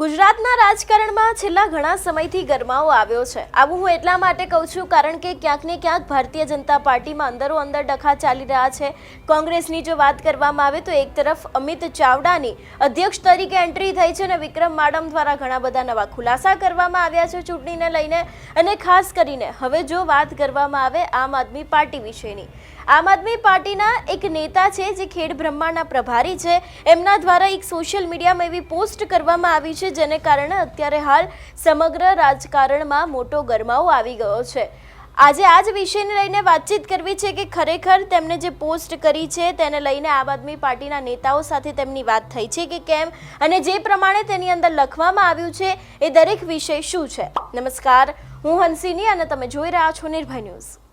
ગુજરાતના રાજકારણમાં છેલ્લા ઘણા સમયથી ગરમાવો આવ્યો છે. આવું હું એટલા માટે કહું છું કારણ કે ક્યાંક ને ક્યાંક ભારતીય જનતા પાર્ટીમાં અંદરો અંદર ડખા ચાલી રહ્યા છે. કોંગ્રેસની જો વાત કરવામાં આવે તો એક તરફ અમિત ચાવડાની અધ્યક્ષ તરીકે એન્ટ્રી થઈ છે અને વિક્રમ માડમ દ્વારા ઘણા બધા નવા ખુલાસા કરવામાં આવ્યા છે ચૂંટણીને લઈને અને ખાસ કરીને હવે જો વાત કરવામાં આવે આમ આદમી પાર્ટી વિશેની. આમ આદમી પાર્ટીના એક નેતા છે જે ખેડ બ્રહ્માંડના પ્રભારી છે. એમના દ્વારા એક સોશિયલ મીડિયામાં એવી પોસ્ટ કરવામાં આવી છે જેને કારણે અત્યારે હાલ સમગ્ર રાજકારણમાં મોટો ગરમાવો આવી ગયો છે. આજે આ જ વિષયને લઈને વાતચીત કરવી છે કે ખરેખર તેમણે જે પોસ્ટ કરી છે તેને લઈને આમ આદમી પાર્ટીના નેતાઓ સાથે તેમની વાત થઈ છે કે કેમ? અને જે પ્રમાણે તેની અંદર લખવામાં આવ્યું છે એ દરેક વિષય શું છે? નમસ્કાર, હું હંસિની અને તમે જોઈ રહ્યા છો નિર્ભય ન્યૂઝ.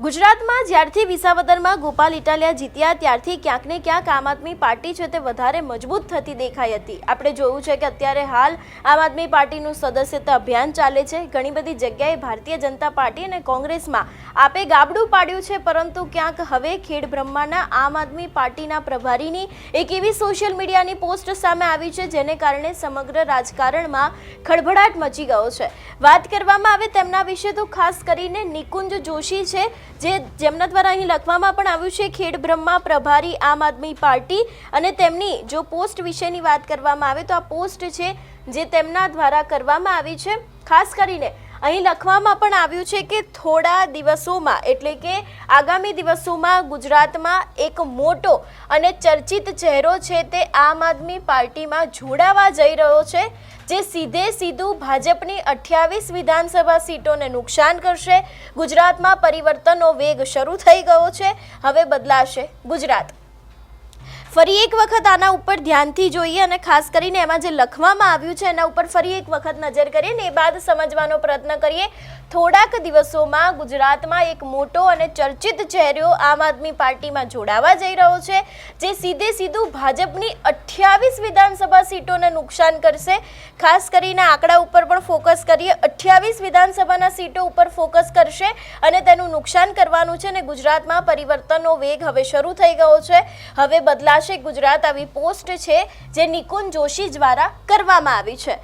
ગુજરાતમાં જ્યારથી વિસાવદરમાં ગોપાલ ઇટાલિયા જીત્યા, ત્યારથી ક્યાંક ને ક્યાંક આમ આદમી પાર્ટી છે તે વધારે મજબૂત થતી દેખાઈ હતી. આપણે જોયું છે કે અત્યારે હાલ આમ આદમી પાર્ટીનું સદસ્યતા અભિયાન ચાલે છે. ઘણી બધી જગ્યાએ ભારતીય જનતા પાર્ટી અને કોંગ્રેસમાં આપે ગાબડું પાડ્યું છે, પરંતુ ક્યાંક હવે ખેડ બ્રહ્માના આમ આદમી પાર્ટીના પ્રભારીની એક એવી સોશિયલ મીડિયાની પોસ્ટ સામે આવી છે, જેને કારણે સમગ્ર રાજકારણમાં ખળભળાટ મચી ગયો છે. વાત કરવામાં આવે તેમના વિશે તો ખાસ કરીને નિકુંજ જોશી છે જે જેમના દ્વારા અહીં લખવામાં પણ આવ્યું છે, ખેડ બ્રહ્મા પ્રભારી આમ આદમી પાર્ટી. અને તેમની જો પોસ્ટ વિશેની વાત કરવામાં આવે તો આ પોસ્ટ છે, જે તેમના દ્વારા કરવામાં આવી છે. ખાસ કરીને અહીં લખવામાં પણ આવ્યું છે કે થોડા દિવસોમાં, એટલે કે આગામી દિવસોમાં ગુજરાતમાં એક મોટો અને ચર્ચિત ચહેરો છે તે આમ આદમી પાર્ટીમાં જોડાવા જઈ રહ્યો છે, જે સીધે સીધું ભાજપની અઠ્યાવીસ વિધાનસભા સીટોને નુકસાન કરશે. ગુજરાતમાં પરિવર્તનનો વેગ શરૂ થઈ ગયો છે. હવે બદલાશે ગુજરાત. ફરી એક વખત આના ઉપર ધ્યાનથી જોઈએ અને ખાસ કરીને એમાં જે લખવામાં આવ્યું છે એના ઉપર ફરી એક વખત નજર કરીએ ને એ બાદ સમજવાનો પ્રયત્ન કરીએ. થોડાક દિવસોમાં ગુજરાતમાં એક મોટો અને ચર્ચિત ચહેરો આમ આદમી પાર્ટીમાં જોડાવા જઈ રહ્યો છે, જે સીધે સીધું ભાજપની અઠ્યાવીસ વિધાનસભા સીટોને નુકસાન કરશે. ખાસ કરીને આંકડા ઉપર પણ ફોકસ કરીએ, અઠ્યાવીસ વિધાનસભાના સીટો ઉપર ફોકસ કરશે અને તેનું નુકસાન કરવાનું છે અને ગુજરાતમાં પરિવર્તનનો વેગ હવે શરૂ થઈ ગયો છે. હવે બદલાશે ગુજરાત આવી પોસ્ટ છે જે નિકુંજ જોશી દ્વારા કરવામાં આવી છે.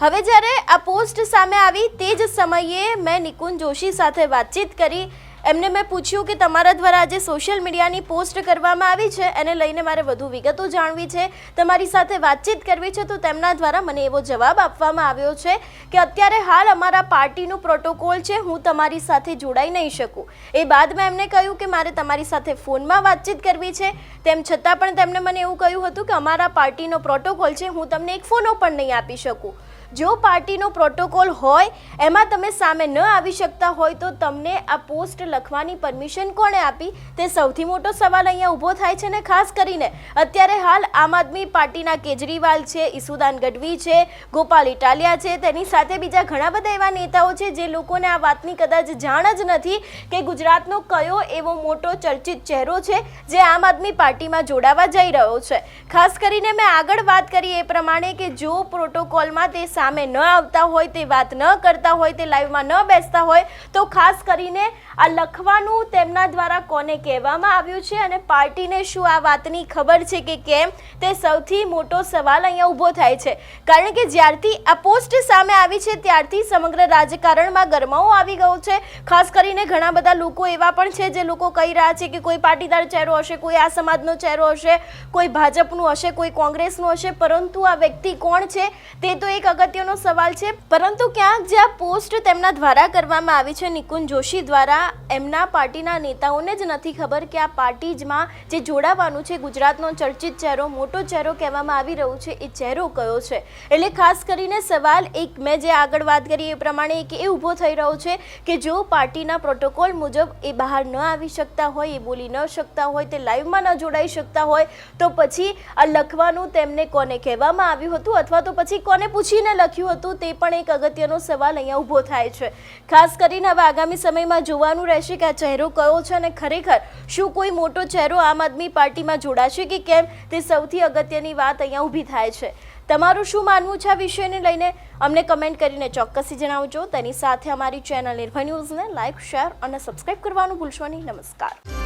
હવે જ્યારે આ પોસ્ટ સામે આવી, તે જ સમયે મેં નિકુંજ જોશી સાથે વાતચીત કરી એમને મેં પૂછ્યું કે તમારા દ્વારા આજે સોશિયલ મીડિયાની પોસ્ટ કરવામાં આવી છે, એને લઈને મારે વધુ વિગતો જાણવી છે. તમારી સાથે વાતચીત કરવી છે, તો તેમના દ્વારા મને એવો જવાબ આપવામાં આવ્યો છે કે અત્યારે હાલ અમારા પાર્ટીનું પ્રોટોકોલ છે, હું તમારી સાથે જોડાઈ નહીં શકું. એ બાદ મેં એમને કહ્યું કે મારે તમારી સાથે ફોનમાં વાતચીત કરવી છે. તેમ છતાં પણ તેમણે મને એવું કહ્યું હતું કે અમારા પાર્ટીનો પ્રોટોકોલ છે, હું તમને એક ફોનો પણ નહીં આપી શકું. જો પાર્ટીનો પ્રોટોકોલ હોય, એમાં તમે સામે ન આવી શકતા હોય તો તમને આ પોસ્ટ લખવાની પરમિશન કોણે આપી? તે સૌથી મોટો સવાલ અહીંયા ઊભો થાય છે ને ખાસ કરીને અત્યારે હાલ આમ આદમી પાર્ટીના કેજરીવાલ છે, ઈસુદાન ગઢવી છે, ગોપાલ ઇટાલિયા છે, તેની સાથે બીજા ઘણા બધા એવા નેતાઓ છે જે લોકોને આ વાતની કદાચ જાણ જ નથી કે ગુજરાતનો કયો એવો મોટો ચર્ચિત ચહેરો છે જે આમ આદમી પાર્ટીમાં જોડાવા જઈ રહ્યો છે. ખાસ કરીને મેં આગળ વાત કરી એ પ્રમાણે કે જો પ્રોટોકોલમાં તે સામે ન આવતા હોય તે વાત ન કરતા હોય તે લાઈવમાં ન બેસતા હોય તો ખાસ કરીને આ લખવાનું તેમના દ્વારા કોને કહેવામાં આવ્યું છે અને પાર્ટીને શું આ વાતની ખબર છે કે કેમ તે સૌથી મોટો સવાલ અહીંયા ઊભો થાય છે. કારણ કે જ્યારથી આ પોસ્ટ સામે આવી છે ત્યારથી સમગ્ર રાજકારણમાં ગરમાવો આવી ગયો છે. ખાસ કરીને ઘણા બધા લોકો એવા પણ છે જે લોકો કહી રહ્યા છે કે કોઈ પાટીદાર ચહેરો હશે, કોઈ આ સમાજનો ચહેરો હશે, કોઈ ભાજપનું હશે, કોઈ કોંગ્રેસનું હશે, પરંતુ આ વ્યક્તિ કોણ છે તે તો એક અગત્યનો સવાલ છે. પરંતુ ક્યાંક જે આ પોસ્ટ તેમના દ્વારા કરવામાં આવી છે, નિકુંજ જોશી દ્વારા, એમના પાર્ટીના નેતાઓને જ નથી ખબર કે આ પાર્ટીજમાં જે જોડાવાનું છે, ગુજરાતનો ચર્ચિત ચહેરો, મોટો ચહેરો કહેવામાં આવી રહ્યું છે, એ ચહેરો કયો છે? એટલે ખાસ કરીને સવાલ એક મેં જે આગળ વાત કરી એ પ્રમાણે એક એ ઊભો થઈ રહ્યો છે કે જો પાર્ટીના પ્રોટોકોલ મુજબ એ બહાર ન આવી શકતા હોય, એ બોલી ન શકતા હોય, તે લાઈવમાં ન જોડાઈ શકતા હોય, તો પછી આ લખવાનું તેમને કોને કહેવામાં આવ્યું હતું? અથવા તો પછી કોને પૂછીને લખ્યું હતું તે પણ એક અગત્યનો સવાલ અહીંયા ઊભો થાય છે. ખાસ કરીને હવે આગામી સમયમાં જોવાનું રહેશે કે આ ચહેરો કયો છે અને ખરેખર શું કોઈ મોટો ચહેરો આમ આદમી પાર્ટીમાં જોડાશે કે કેમ તે સૌથી અગત્યની વાત અહીંયા ઊભી થાય છે. તમારું શું માનવું છે આ વિષયને લઈને? અમને કમેન્ટ કરીને ચોક્કસથી જણાવજો. તેની સાથે અમારી ચેનલ નિર્ભય ન્યૂઝને લાઇક શેર અને સબસ્ક્રાઇબ કરવાનું ભૂલશો નહીં. નમસ્કાર.